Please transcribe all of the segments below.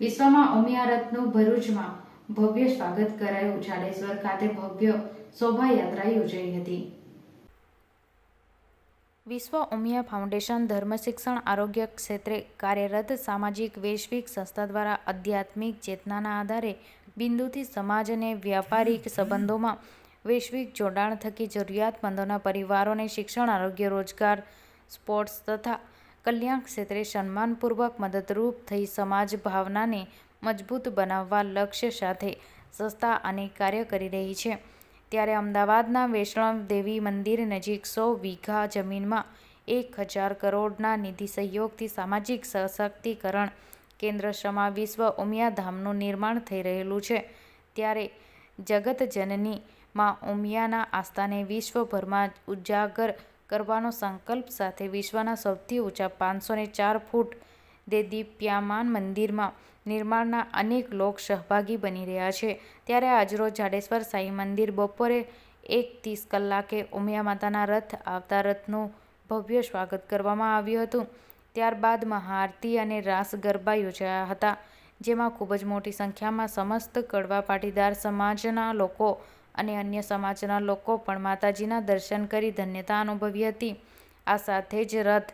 વિશ્વમાં રથનું ભરૂચમાં ભવ્ય સ્વાગત કરાયું. જાડેશ્વર ખાતે ભવ્ય શોભાયાત્રા યોજાઈ હતી. વિશ્વ ઉમિયા ફાઉન્ડેશન ધર્મ શિક્ષણ આરોગ્ય ક્ષેત્રે કાર્યરત સામાજિક વૈશ્વિક સંસ્થા દ્વારા આધ્યાત્મિક ચેતનાના આધારે બિંદુથી સમાજ અને વ્યાપારિક સંબંધોમાં વૈશ્વિક જોડાણ થકી જરૂરિયાતમંદોના પરિવારોને શિક્ષણ, આરોગ્ય, રોજગાર, સ્પોર્ટ્સ તથા કલ્યાણ ક્ષેત્રે સન્માનપૂર્વક મદદરૂપ થઈ સમાજ ભાવનાને મજબૂત બનાવવા લક્ષ્ય સાથે સંસ્થા અને કાર્ય કરી રહી છે. ત્યારે અમદાવાદના વૈષ્ણવ દેવી મંદિર નજીક સો વીઘા જમીનમાં એક હજાર કરોડના નિધિ સહયોગથી સામાજિક સશક્તિકરણ કેન્દ્ર સમા વિશ્વ ઉમિયા ધામનું નિર્માણ થઈ રહેલું છે. ત્યારે જગતજનની માં ઉમિયાના આસ્થાને વિશ્વભરમાં ઉજાગર કરવાનો સંકલ્પ સાથે વિશ્વના સૌથી ઊંચા પાંચસો ને ચાર ફૂટ દેદીપ્યામાન મંદિરમાં નિર્માણના અનેક લોક સહભાગી બની રહ્યા છે. ત્યારે આજરોજ જાડેશ્વર સાંઈ મંદિર બપોરે એક ત્રીસ કલાકે ઉમિયા માતાના રથ આવતા રથનું ભવ્ય સ્વાગત કરવામાં આવ્યું હતું. ત્યારબાદ મહાઆરતી અને રાસ ગરબા યોજાયા હતા, જેમાં ખૂબ જ મોટી સંખ્યામાં સમસ્ત કડવા પાટીદાર સમાજના લોકો અને અન્ય સમાજના લોકો પણ માતાજીના દર્શન કરી ધન્યતા અનુભવી હતી. આ સાથે જ રથ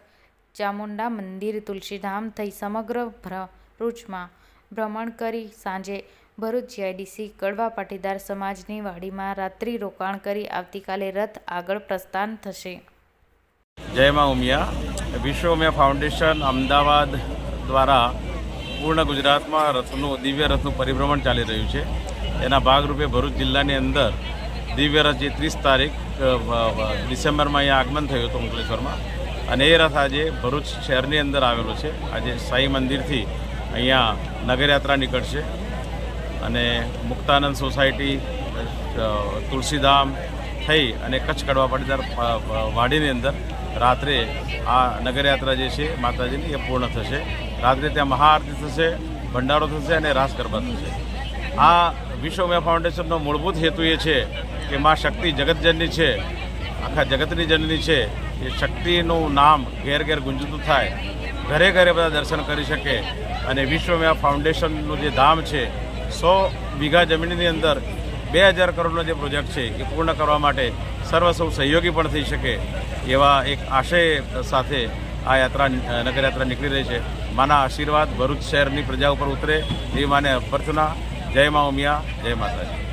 ચામુંડા મંદિર તુલસીધામ થઈ સમગ્ર ભરૂચમાં ભ્રમણ કરી સાંજે ભરૂચ જીઆઈડીસી કડવા પાટીદાર સમાજની વાડીમાં રાત્રિ રોકાણ કરી આવતીકાલે રથ આગળ પ્રસ્થાન થશે. જય મા ઉમિયા. વિશ્વ ઉમિયા ફાઉન્ડેશન અમદાવાદ દ્વારા પૂર્ણ ગુજરાતમાં રથનું દિવ્ય રથનું પરિભ્રમણ ચાલી રહ્યું છે. એના ભાગરૂપે ભરૂચ જિલ્લાની અંદર દિવ્ય રથ જે ત્રીસ તારીખ ડિસેમ્બરમાં અહીંયા આગમન થયું હતું અંકલેશ્વરમાં. અને એ રથ આજે ભરૂચ શહેરની અંદર આવેલો છે. આજે સાંઈ મંદિરથી અહીંયા નગરયાત્રા નીકળશે. અને મુક્તાનંદ સોસાયટી તુલસીધામ થઈ અને કચ્છ કડવા પાટીદાર વાડીની અંદર રાત્રે આ નગરયાત્રા જે છે માતાજીની એ પૂર્ણ થશે. રાત્રે ત્યાં મહાઆરતી થશે, ભંડારો થશે અને રાસ ગરબા થશે. આ વિશ્વ ઉમિયા ફાઉન્ડેશનનો મૂળભૂત હેતુ એ છે કે મા શક્તિ જગતજનની છે, આખા જગતની જનની છે, એ શક્તિનું નામ ઘેર ઘેર ગુંજતું થાય, ઘરે ઘરે બધા દર્શન કરી શકે અને વિશ્વ ઉમિયા ફાઉન્ડેશનનું જે ધામ છે, સો વીઘા જમીનની અંદર બે હજાર કરોડનો જે પ્રોજેક્ટ છે, એ પૂર્ણ કરવા માટે સર્વ સૌ સહયોગી પણ થઈ શકે એવા એક આશય સાથે આ યાત્રા, નગરયાત્રા નીકળી રહી છે. માના આશીર્વાદ ભરૂચ શહેરની પ્રજા ઉપર ઉતરે, એ માને અભ્યર્થના જય મા ઉમિયા જય માતાજી.